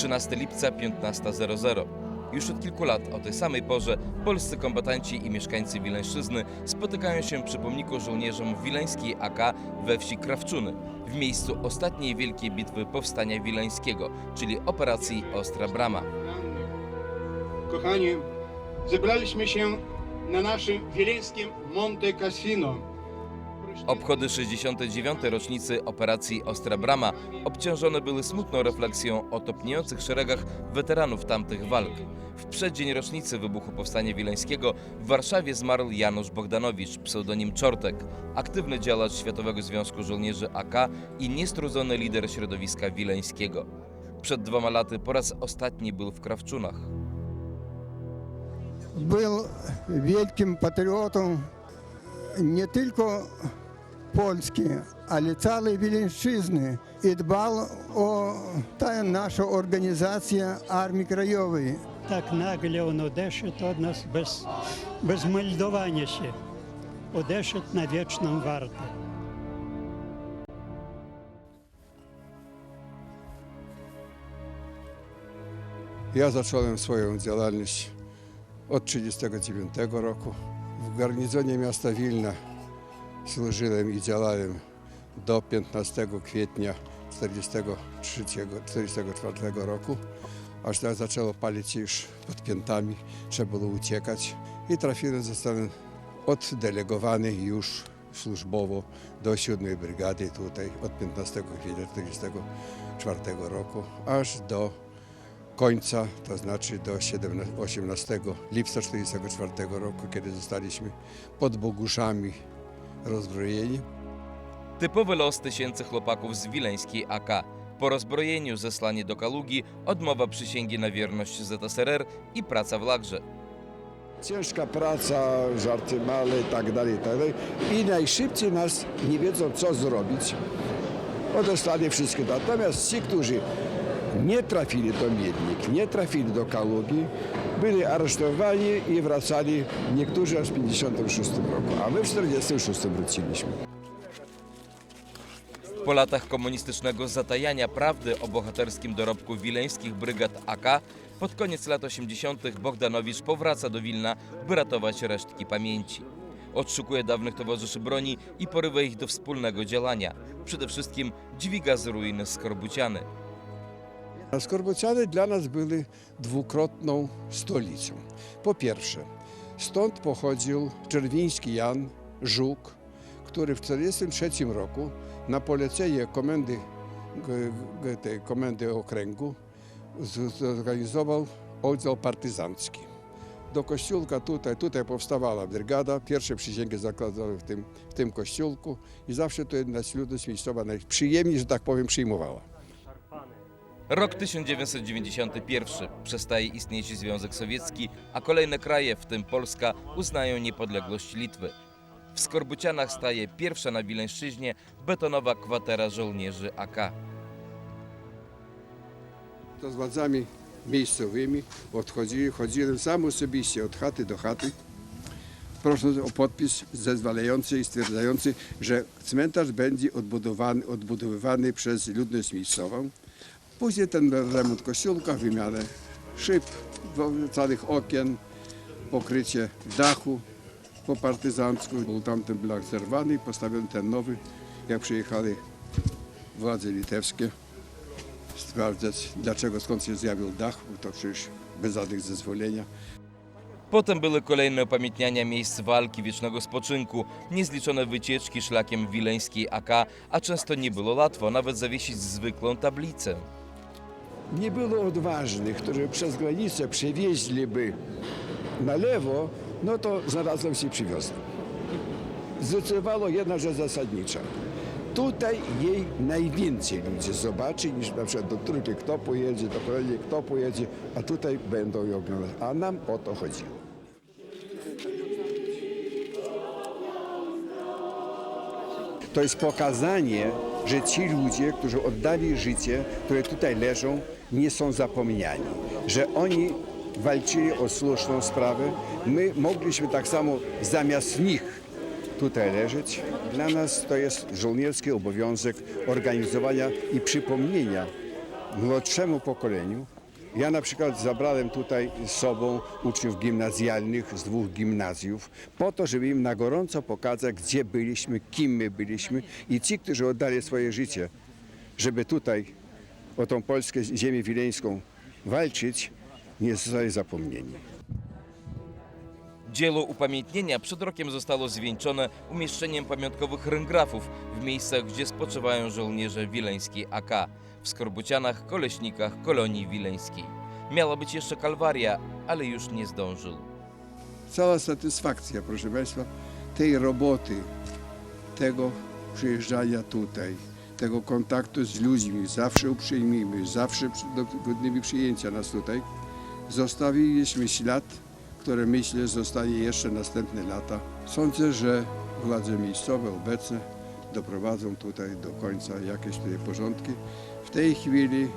13 lipca 15.00. Już od kilku lat o tej samej porze polscy kombatanci i mieszkańcy Wileńszczyzny spotykają się przy pomniku żołnierzom wileńskiej AK we wsi Krawczuny, w miejscu ostatniej wielkiej bitwy Powstania Wileńskiego, czyli operacji Ostra Brama. Kochani, zebraliśmy się na naszym wileńskim Monte Cassino. Obchody 69. rocznicy operacji Ostra Brama obciążone były smutną refleksją o topniejących szeregach weteranów tamtych walk. W przeddzień rocznicy wybuchu Powstania Wileńskiego w Warszawie zmarł Janusz Bogdanowicz, pseudonim Czortek, aktywny działacz Światowego Związku Żołnierzy AK i niestrudzony lider środowiska wileńskiego. Przed dwoma laty po raz ostatni był w Krawczunach. Był wielkim patriotą nie tylko Polski, ale całej Wileńszczyzny i dbał o tę naszą organizację Armii Krajowej. Tak nagle on odeszedł od nas bez, bez meldowania się. Odeszedł na wieczną wartę. Ja zacząłem swoją działalność od 1939 roku w garnizonie miasta Wilna służyłem i działałem do 15 kwietnia 1943-1944 roku. Aż tak zaczęło palić się już pod piętami, trzeba było uciekać i trafiłem, zostałem oddelegowany już służbowo do 7 brygady tutaj od 15 kwietnia 1944 roku aż do końca, to znaczy do 17, 18 lipca 1944 roku, kiedy zostaliśmy pod Boguszami rozbrojeni. Typowy los tysięcy chłopaków z wileńskiej AK. Po rozbrojeniu zesłanie do Kalugi, odmowa przysięgi na wierność ZSRR i praca w lagrze. Ciężka praca, żarty male i tak dalej, i tak dalej. I najszybciej nas nie wiedzą, co zrobić. Odesłali wszystkie. Natomiast ci, którzy nie trafili do Miednik, nie trafili do Kalugi, byli aresztowani i wracali niektórzy aż w 56 roku, a my w 46 wróciliśmy. Po latach komunistycznego zatajania prawdy o bohaterskim dorobku wileńskich brygad AK, pod koniec lat 80. Bogdanowicz powraca do Wilna, by ratować resztki pamięci. Odszukuje dawnych towarzyszy broni i porywa ich do wspólnego działania. Przede wszystkim dźwiga z ruin Skorbuciany. A Skorbociany dla nas byli dwukrotną stolicą. Po pierwsze, stąd pochodził czerwiński Jan Żuk, który w 1943 roku na polecenie komendy, tej komendy okręgu zorganizował oddział partyzancki. Do kościółka tutaj, tutaj powstawała brygada, pierwsze przysięgi zakładały w tym, w tym kościółku i zawsze to nas ludność miejscowa najprzyjemniej, że tak powiem, przyjmowała. Rok 1991. Przestaje istnieć Związek Sowiecki, a kolejne kraje, w tym Polska, uznają niepodległość Litwy. W Skorbucianach staje pierwsza na Wileńszczyźnie betonowa kwatera żołnierzy AK. to z władzami miejscowymi odchodzili, chodziłem sam osobiście od chaty do chaty, prosząc o podpis zezwalający i stwierdzający, że cmentarz będzie odbudowany, odbudowywany przez ludność miejscową. Później ten remont kościółka, wymianę szyb, całych okien, pokrycie dachu po partyzancku. Był tamten blach zerwany i postawiony ten nowy, jak przyjechali władze litewskie sprawdzać, dlaczego, skąd się zjawił dach, bo to przecież bez żadnych zezwolenia. Potem były kolejne upamiętniania miejsc walki, wiecznego spoczynku, niezliczone wycieczki szlakiem wileńskiej AK, a często nie było łatwo nawet zawiesić zwykłą tablicę. Nie było odważnych, którzy przez granicę przewieźliby na lewo, no to znalazłem się przywiozłem. Zdecydowała jedna rzecz zasadnicza. Tutaj jej najwięcej ludzi zobaczy niż na przykład do trójki kto pojedzie, do kolejnej kto pojedzie, a tutaj będą ją oglądać. A nam o to chodziło. To jest pokazanie, że ci ludzie, którzy oddali życie, które tutaj leżą, nie są zapomniani. Że oni walczyli o słuszną sprawę. My mogliśmy tak samo zamiast nich tutaj leżeć. Dla nas to jest żołnierski obowiązek organizowania i przypomnienia młodszemu pokoleniu. Ja na przykład zabrałem tutaj z sobą uczniów gimnazjalnych z dwóch gimnazjów, po to, żeby im na gorąco pokazać, gdzie byliśmy, kim my byliśmy i ci, którzy oddali swoje życie, żeby tutaj o tą Polskę, ziemię wileńską walczyć, nie zostali zapomnieni. Dzieło upamiętnienia przed rokiem zostało zwieńczone umieszczeniem pamiątkowych ryngrafów w miejscach, gdzie spoczywają żołnierze wileńskiej AK w Skorbucianach, Koleśnikach, Kolonii Wileńskiej. Miała być jeszcze kalwaria, ale już nie zdążył. Cała satysfakcja, proszę Państwa, tej roboty, tego przyjeżdżania tutaj, tego kontaktu z ludźmi, zawsze uprzejmymi, zawsze godnymi przyjęcia nas tutaj, zostawiliśmy ślad, który myślę zostanie jeszcze następne lata. Sądzę, że władze miejscowe obecne doprowadzą tutaj do końca jakieś tutaj porządki. W tej chwili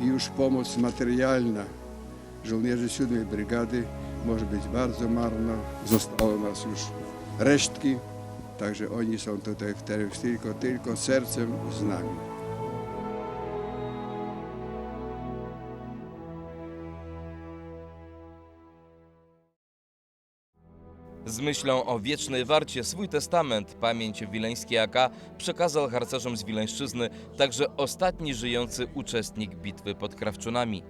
już pomoc materialna żołnierzy 7 Brygady może być bardzo marna. Zostało nas już resztki, także oni są tutaj w ter- tylko, tylko sercem z nami. Z myślą o wiecznej warcie swój testament, pamięć AK, przekazał harcerzom z Wileńszczyzny także ostatni żyjący uczestnik bitwy pod Krawczunami.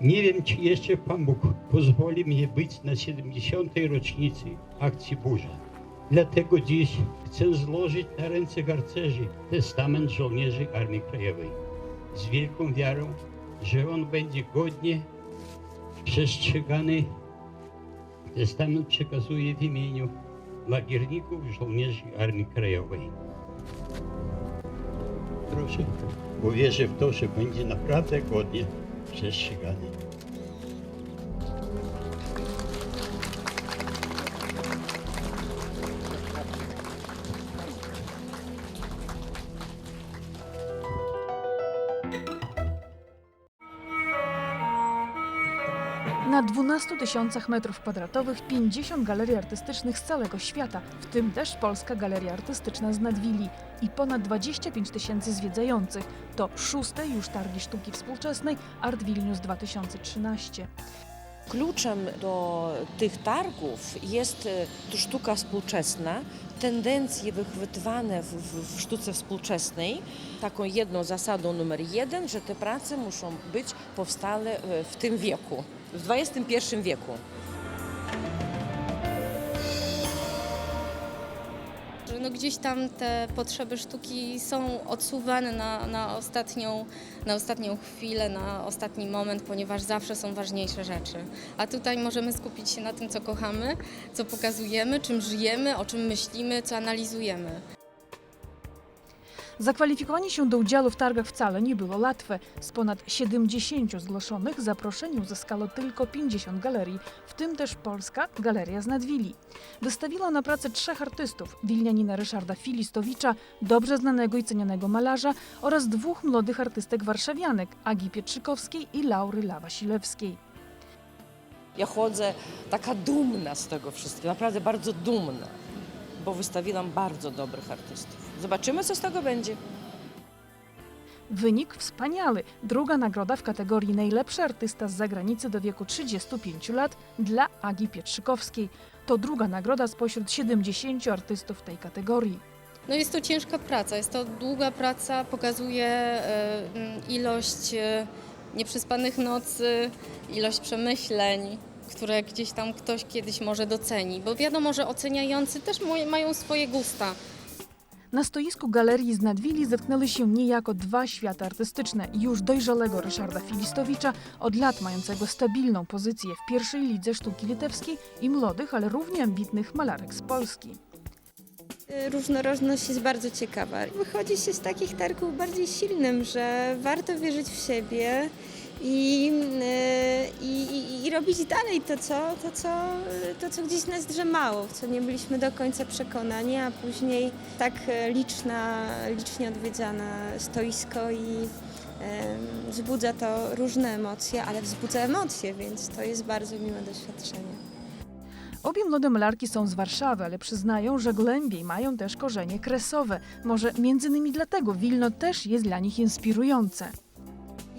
Nie wiem, czy jeszcze Pan Bóg pozwoli mnie być na 70. rocznicy akcji Burza. Dlatego dziś chcę złożyć na ręce harcerzy testament żołnierzy Armii Krajowej. Z wielką wiarą, że on będzie godnie przestrzegany. Testament przekazuję w imieniu lagierników żołnierzy Armii Krajowej. Proszę, bo wierzę w to, że będzie naprawdę godnie przestrzegany. Na 12 tysiącach metrów kwadratowych 50 galerii artystycznych z całego świata, w tym też Polska Galeria Artystyczna z Nadwili i ponad 25 tysięcy zwiedzających. To szóste już targi sztuki współczesnej Art Vilnius 2013. Kluczem do tych targów jest e, sztuka współczesna, tendencje wychwytywane w, w, w sztuce współczesnej. Taką jedną zasadą numer jeden, że te prace muszą być powstałe e, w tym wieku, w XXI wieku. no gdzieś tam te potrzeby sztuki są odsuwane na, na, ostatnią, na ostatnią chwilę, na ostatni moment, ponieważ zawsze są ważniejsze rzeczy. A tutaj możemy skupić się na tym, co kochamy, co pokazujemy, czym żyjemy, o czym myślimy, co analizujemy. Zakwalifikowanie się do udziału w targach wcale nie było łatwe. Z ponad 70 zgłoszonych zaproszenie uzyskało tylko 50 galerii, w tym też Polska Galeria z Nadwili. Wystawiła na pracę trzech artystów, wilnianina Ryszarda Filistowicza, dobrze znanego i cenionego malarza oraz dwóch młodych artystek warszawianek, Agi Pietrzykowskiej i Laury Lawasilewskiej. Ja chodzę taka dumna z tego wszystkiego, naprawdę bardzo dumna, bo wystawiłam bardzo dobrych artystów. Zobaczymy, co z tego będzie. Wynik wspaniały. Druga nagroda w kategorii Najlepszy artysta z zagranicy do wieku 35 lat dla Agi Pietrzykowskiej. To druga nagroda spośród 70 artystów tej kategorii. No jest to ciężka praca, jest to długa praca, pokazuje e, mm, ilość e, nieprzespanych nocy, ilość przemyśleń, które gdzieś tam ktoś kiedyś może doceni, bo wiadomo, że oceniający też mają swoje gusta. Na stoisku galerii z Nadwili zetknęły się niejako dwa światy artystyczne. Już dojrzałego Ryszarda Filistowicza, od lat mającego stabilną pozycję w pierwszej lidze sztuki litewskiej i młodych, ale równie ambitnych malarek z Polski. Różnorodność jest bardzo ciekawa. Wychodzi się z takich targów bardziej silnym, że warto wierzyć w siebie i, e, i, i, i robić dalej to co, to, co, to, co gdzieś nas drzemało, w co nie byliśmy do końca przekonani, a później tak e, liczna, licznie odwiedzana stoisko i wzbudza to różne emocje, ale wzbudza emocje, więc to jest bardzo miłe doświadczenie. Obie młode malarki są z Warszawy, ale przyznają, że głębiej mają też korzenie kresowe. Może między innymi dlatego Wilno też jest dla nich inspirujące.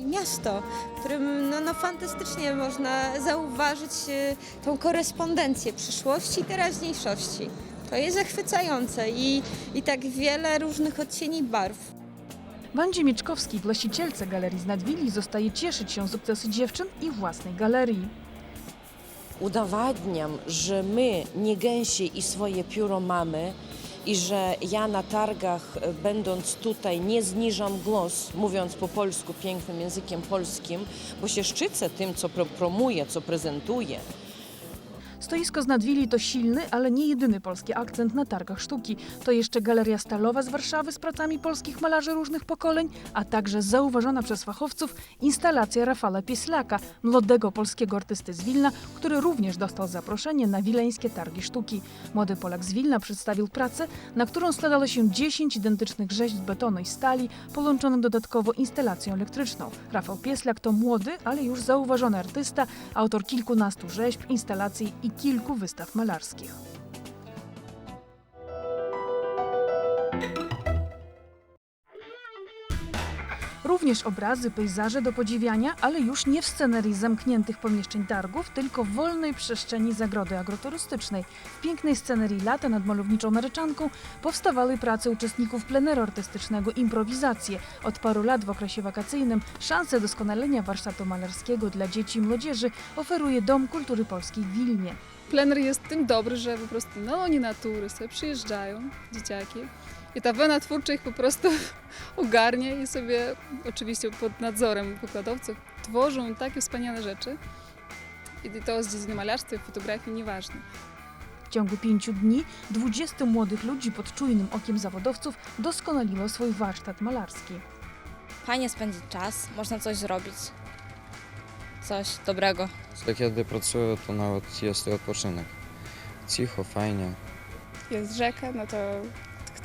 Miasto, w którym no, no fantastycznie można zauważyć e, tą korespondencję przyszłości i teraźniejszości. To jest zachwycające i, i tak wiele różnych odcieni barw. Wandzie Mieczkowskiej, właścicielce galerii z Nadwili, zostaje cieszyć się sukcesy dziewczyn i własnej galerii. Udowadniam, że my nie gęsie i swoje pióro mamy i że ja na targach, e, będąc tutaj, nie zniżam głos, mówiąc po polsku pięknym językiem polskim, bo się szczycę tym, co pro promuję, co prezentuję. Stoisko z Nadwili to silny, ale nie jedyny polski akcent na targach sztuki. To jeszcze Galeria Stalowa z Warszawy z pracami polskich malarzy różnych pokoleń, a także zauważona przez fachowców instalacja Rafała Pieslaka, młodego polskiego artysty z Wilna, który również dostał zaproszenie na wileńskie targi sztuki. Młody Polak z Wilna przedstawił pracę, na którą składało się 10 identycznych rzeźb betonu i stali, połączonych dodatkowo instalacją elektryczną. Rafał Pieslak to młody, ale już zauważony artysta, autor kilkunastu rzeźb, instalacji i kilku wystaw malarskich. Również obrazy, pejzaże do podziwiania, ale już nie w scenerii zamkniętych pomieszczeń targów, tylko w wolnej przestrzeni zagrody agroturystycznej. W pięknej scenerii lata nad malowniczą Naryczanką powstawały prace uczestników pleneru artystycznego Improwizacje. Od paru lat w okresie wakacyjnym szansę doskonalenia warsztatu malarskiego dla dzieci i młodzieży oferuje Dom Kultury Polskiej w Wilnie. Plener jest tym dobry, że po prostu na łonie natury sobie przyjeżdżają dzieciaki i ta wena twórcza ich po prostu ogarnia i sobie oczywiście pod nadzorem wykładowców tworzą takie wspaniałe rzeczy. I to z dziedziny malarstwa i fotografii nieważne. W ciągu pięciu dni 20 młodych ludzi pod czujnym okiem zawodowców doskonaliło swój warsztat malarski. Fajnie spędzić czas, można coś zrobić. Coś dobrego. Jak ja gdy pracuję, to nawet jest odpoczynek. Cicho, fajnie. Jest rzeka, no to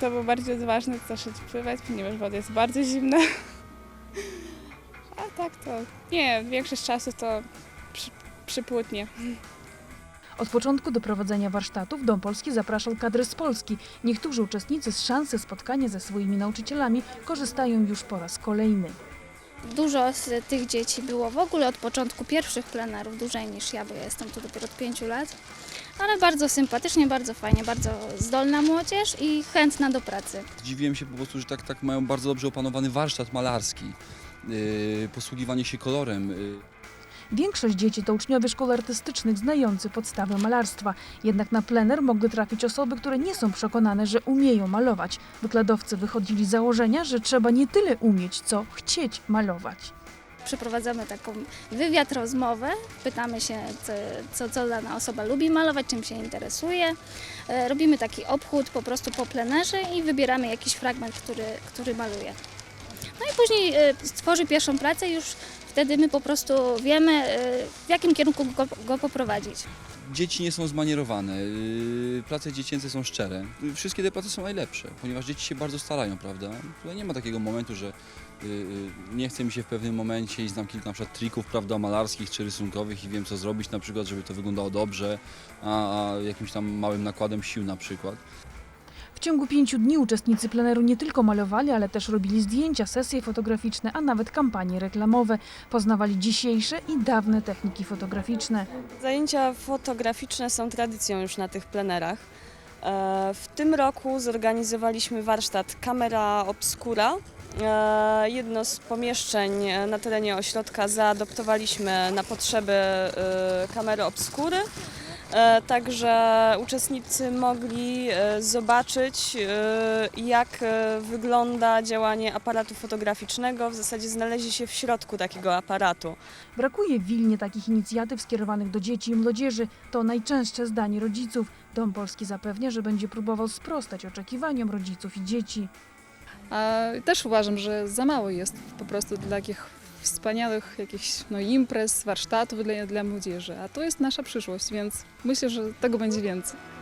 kto był bardziej odważny, to szedł pływać, ponieważ woda jest bardzo zimna. A tak to nie, większość czasu to przy, przypłutnie. Od początku do prowadzenia warsztatów Dom Polski zapraszał kadry z Polski. Niektórzy uczestnicy z szansy spotkania ze swoimi nauczycielami korzystają już po raz kolejny. Dużo z tych dzieci było w ogóle od początku pierwszych plenerów, dłużej niż ja, bo ja jestem tu dopiero od pięciu lat. Ale bardzo sympatycznie, bardzo fajnie, bardzo zdolna młodzież i chętna do pracy. Zdziwiłem się po prostu, że tak, tak mają bardzo dobrze opanowany warsztat malarski, yy, posługiwanie się kolorem. Yy. Większość dzieci to uczniowie szkół artystycznych znający podstawy malarstwa. Jednak na plener mogły trafić osoby, które nie są przekonane, że umieją malować. Wykładowcy wychodzili z założenia, że trzeba nie tyle umieć, co chcieć malować. Przeprowadzamy taką wywiad, rozmowę, pytamy się, co, co, co dana osoba lubi malować, czym się interesuje. E, Robimy taki obchód po prostu po plenerze i wybieramy jakiś fragment, który, który maluje. No i później e, stworzy pierwszą pracę już wtedy my po prostu wiemy, e, w jakim kierunku go, go poprowadzić. Dzieci nie są zmanierowane, yy, prace dziecięce są szczere. Yy, Wszystkie te prace są najlepsze, ponieważ dzieci się bardzo starają, prawda? Tutaj nie ma takiego momentu, że nie chce mi się w pewnym momencie i znam kilka na przykład trików, prawda, malarskich czy rysunkowych i wiem co zrobić na przykład, żeby to wyglądało dobrze, a, a jakimś tam małym nakładem sił na przykład. W ciągu pięciu dni uczestnicy pleneru nie tylko malowali, ale też robili zdjęcia, sesje fotograficzne, a nawet kampanie reklamowe. Poznawali dzisiejsze i dawne techniki fotograficzne. Zajęcia fotograficzne są tradycją już na tych plenerach. E, W tym roku zorganizowaliśmy warsztat Kamera Obscura. E, Jedno z pomieszczeń na terenie ośrodka zaadoptowaliśmy na potrzeby e, kamery Obscury. E, Także uczestnicy mogli e, zobaczyć, e, jak wygląda działanie aparatu fotograficznego. W zasadzie znaleźli się w środku takiego aparatu. Brakuje w Wilnie takich inicjatyw skierowanych do dzieci i młodzieży. To najczęstsze zdanie rodziców. Dom Polski zapewnia, że będzie próbował sprostać oczekiwaniom rodziców i dzieci. A też uważam, że za mało jest po prostu dla takich wspaniałych jakichś no, imprez, warsztatów dla, dla młodzieży. A to jest nasza przyszłość, więc myślę, że tego będzie więcej.